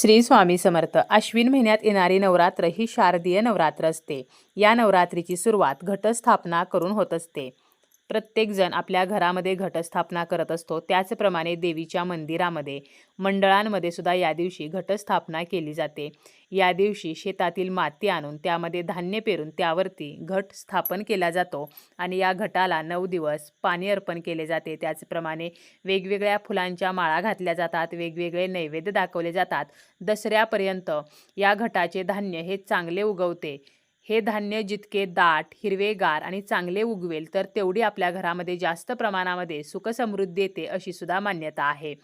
श्री स्वामी समर्थ. अश्विन महिन्यात येणारी नवरात्र ही शारदीय नवरात्र असते. या नवरात्रीची सुरुवात घटस्थापना करून होत असते. प्रत्येकजण आपल्या घरामध्ये घटस्थापना करत असतो. त्याचप्रमाणे देवीच्या मंदिरामध्ये मंडळांमध्ये सुद्धा या दिवशी घटस्थापना केली जाते. या दिवशी शेतातील माती आणून त्यामध्ये धान्य पेरून त्यावरती घट स्थापन केला जातो आणि या घटाला नऊ दिवस पाणी अर्पण केले जाते. त्याचप्रमाणे वेगवेगळ्या फुलांच्या माळा घातल्या जातात वेगवेगळे नैवेद्य दाखवले जातात. दसऱ्यापर्यंत या घटाचे धान्य हे चांगले उगवते. हे धान्य जितके दाट हिरवेगार आणि चांगले उगवेल तर तेवढी आपल्या घरामध्ये जास्त प्रमाणामध्ये सुखसमृद्धी येते अशी सुद्धा मान्यता आहे.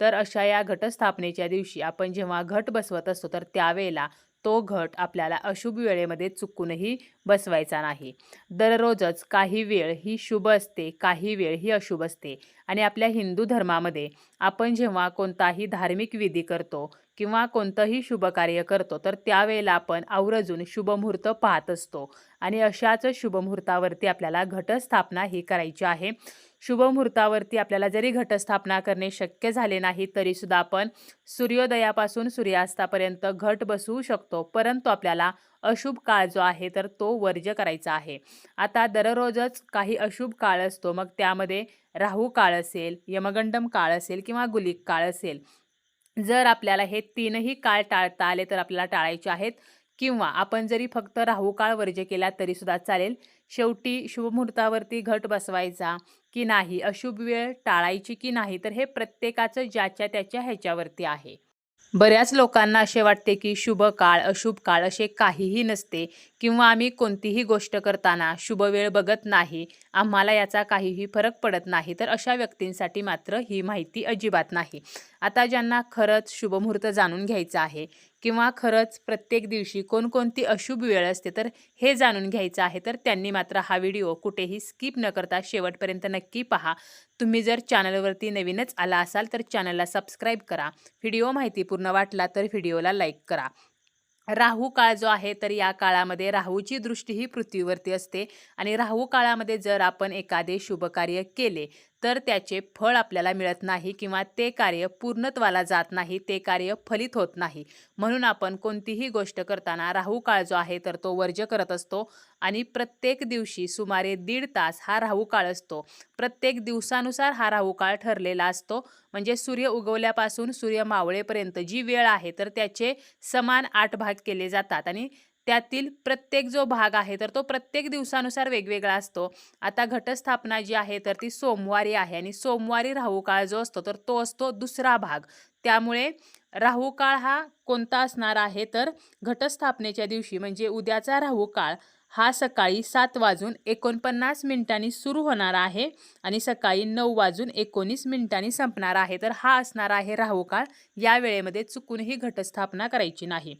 तर अशा या घटस्थापनेच्या दिवशी आपण जेव्हा घट बसवत असतो तर त्यावेळेला तो घट आपल्याला अशुभ वेळेमध्ये चुकूनही बसवायचा नाही. दररोजच काही वेळ ही शुभ असते काही वेळ ही अशुभ असते. आणि आपल्या हिंदू धर्मामध्ये आपण जेव्हा कोणताही धार्मिक विधी करतो किंवा कोणतंही शुभ कार्य करतो तर त्यावेळेला आपण आवर्जून शुभमुहूर्त पाहत असतो. आणि अशाच शुभमुहूर्तावरती आपल्याला घटस्थापना ही करायची आहे. शुभमुहूर्तावरती आपल्याला जरी घटस्थापना करणे शक्य झाले नाही तरीसुद्धा आपण सूर्योदयापासून सूर्यास्तापर्यंत घट बसवू शकतो. परंतु आपल्याला अशुभ काळ जो आहे तर तो वर्ज्य करायचा आहे. आता दररोजच काही अशुभ काळ असतो मग त्यामध्ये राहू काळ असेल यमगंडम काळ असेल किंवा गुलिक काळ असेल. जर आपल्याला हे तीनही काळ टाळता आले तर आपल्याला टाळायचे आहेत. किंवा आपण जरी फक्त राहू काळ वर्ज्य केला तरीसुद्धा चालेल. शेवटी शुभमुहूर्तावरती घट बसवायचा की नाही अशुभ वेळ टाळायची की नाही तर हे प्रत्येकाचं ज्याच्या त्याच्या ह्याच्यावरती आहे. बऱ्याच लोकांना असे वाटते की शुभ काळ अशुभ काळ असे काहीही नसते किंवा आम्ही कोणतीही गोष्ट करताना शुभ वेळ बघत नाही आम्हाला याचा काहीही फरक पडत नाही तर अशा व्यक्तींसाठी मात्र ही माहिती अजिबात नाही. आता ज्यांना खरंच शुभमुहूर्त जाणून घ्यायचं आहे किंवा खरंच प्रत्येक दिवशी कोणकोणती अशुभ वेळ असते तर हे जाणून घ्यायचं आहे. तर त्यांनी मात्र हा व्हिडिओ कुठेही स्किप न करता शेवटपर्यंत नक्की पहा. तुम्ही जर चॅनलवरती नवीनच आला असाल तर चॅनलला सबस्क्राईब करा. व्हिडिओ माहितीपूर्ण वाटला तर व्हिडिओला लाईक करा. राहू काळ जो आहे तर या काळामध्ये राहूची दृष्टी ही पृथ्वीवरती असते. आणि राहू काळामध्ये जर आपण एखादे शुभकार्य केले तर त्याचे फळ आपल्याला मिळत नाही किंवा ते कार्य पूर्णत्वाला जात नाही ते कार्य फलित होत नाही. म्हणून आपण कोणतीही गोष्ट करताना राहू काळ जो आहे तर तो वर्ज्य करत असतो आणि प्रत्येक दिवशी सुमारे दीड तास हा राहू काळ असतो. प्रत्येक दिवसानुसार हा राहू काळ ठरलेला असतो. म्हणजे सूर्य उगवल्यापासून सूर्य मावळेपर्यंत जी वेळ आहे तर त्याचे समान आठ भाग केले जातात आणि त्यातील प्रत्येक जो भाग आहे तर तो प्रत्येक दिवसानुसार वेगवेगळा असतो. आता घटस्थापना जी आहे तर ती सोमवारी आहे आणि सोमवारी राहू काळ जो असतो तर तो असतो दुसरा भाग. त्यामुळे राहू काळ हा कोणता असणार आहे तर घटस्थापनेच्या दिवशी म्हणजे उद्याचा राहू काळ हा सकाळी सात वाजून एकोणपन्नास मिनिटांनी सुरू होणार आहे आणि सकाळी नऊ वाजून एकोणीस मिनिटांनी संपणार आहे. तर हा असणार आहे राहू काळ. या वेळेमध्ये चुकूनही घटस्थापना करायची नाही.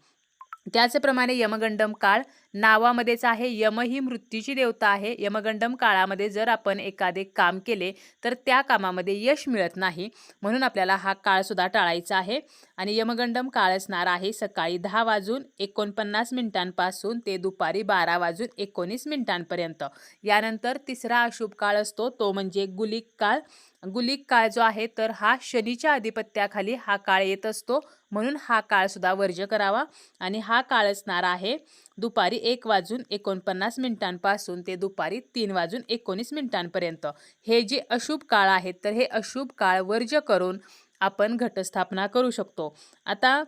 त्याचप्रमाणे यमगंडम काळ नावामध्येच आहे. यम ही मृत्यूची देवता आहे. यमगंडम काळामध्ये जर आपण एखादे काम केले तर त्या कामामध्ये यश मिळत नाही. म्हणून आपल्याला हा काळसुद्धा टाळायचा आहे. आणि यमगंडम काळ असणार आहे सकाळी दहा वाजून एकोणपन्नास मिनिटांपासून ते दुपारी बारा वाजून एकोणीस मिनिटांपर्यंत. यानंतर तिसरा अशुभ काळ असतो. तो म्हणजे गुलिक काळ. गुलिक काळ जो आहे तर हा शनीच्या आधिपत्याखाली हा काळ येत असतो. म्हणून हा काळ सुद्धा वर्ज्य करावा. आणि हा काळ असणार आहे दुपारी एक वाजून एकोणपन्नास मिनिटांपासून ते दुपारी तीन वाजून एकोणीस मिनिटांपर्यंत. हे जे अशुभ काळ आहेत तर हे अशुभ काळ वर्ज्य करून आपण घटस्थापना करू शकतो. आता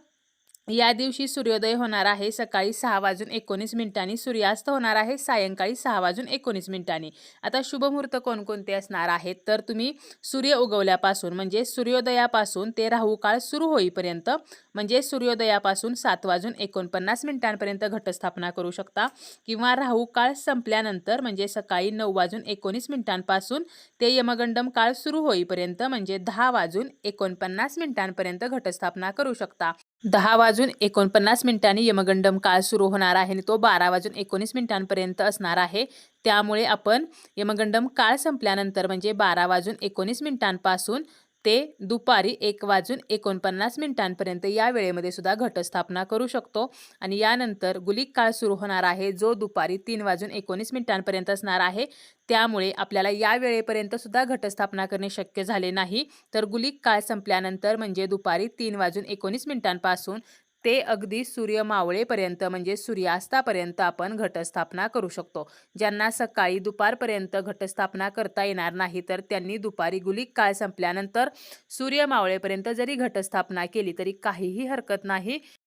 या दिवशी सूर्योदय होणार आहे सकाळी सहा वाजून एकोणीस मिनिटांनी सूर्यास्त होणार आहे सायंकाळी सहा वाजून एकोणीस मिनिटांनी. आता शुभमुहूर्त कोणकोणते असणार आहेत? तर तुम्ही सूर्य उगवल्यापासून म्हणजे सूर्योदयापासून ते राहू काळ सुरू होईपर्यंत म्हणजे सूर्योदयापासून सात वाजून एकोणपन्नास मिनिटांपर्यंत घटस्थापना करू शकता. किंवा राहू काळ संपल्यानंतर म्हणजे सकाळी नऊ वाजून एकोणीस मिनिटांपासून ते यमगंडम काळ सुरू होईपर्यंत म्हणजे दहा वाजून एकोणपन्नास मिनिटांपर्यंत घटस्थापना करू शकता. दहा वाजून एकोणपन्नास मिनिटांनी यमगंडम काळ सुरू होणार आहे आणि तो बारा वाजून एकोणीस मिनिटांपर्यंत असणार आहे. त्यामुळे आपण यमगंडम काळ संपल्यानंतर म्हणजे बारा वाजून एकोणीस मिनिटांपासून ते दुपारी एक वाजून एकोणपन्नास मिनिटांपर्यंत या वेळेमध्ये सुद्धा घटस्थापना करू शकतो. आणि यानंतर गुलिक काळ सुरू होणार आहे जो दुपारी तीन वाजून एकोणीस मिनिटांपर्यंत असणार आहे. त्यामुळे आपल्याला या वेळेपर्यंत सुद्धा घटस्थापना करणे शक्य झाले नाही. तर गुलिक काळ संपल्यानंतर म्हणजे दुपारी तीन वाजून एकोणीस मिनिटांपासून ते अगदी सूर्य मावळेपर्यंत म्हणजे सूर्यास्तापर्यंत आपण घटस्थापना करू शकतो. ज्यांना सकाळी दुपारपर्यंत घटस्थापना करता येणार नाही तर त्यांनी दुपारी गुलिक काळ संपल्यानंतर सूर्य मावळेपर्यंत जरी घटस्थापना केली तरी काहीही हरकत नाही.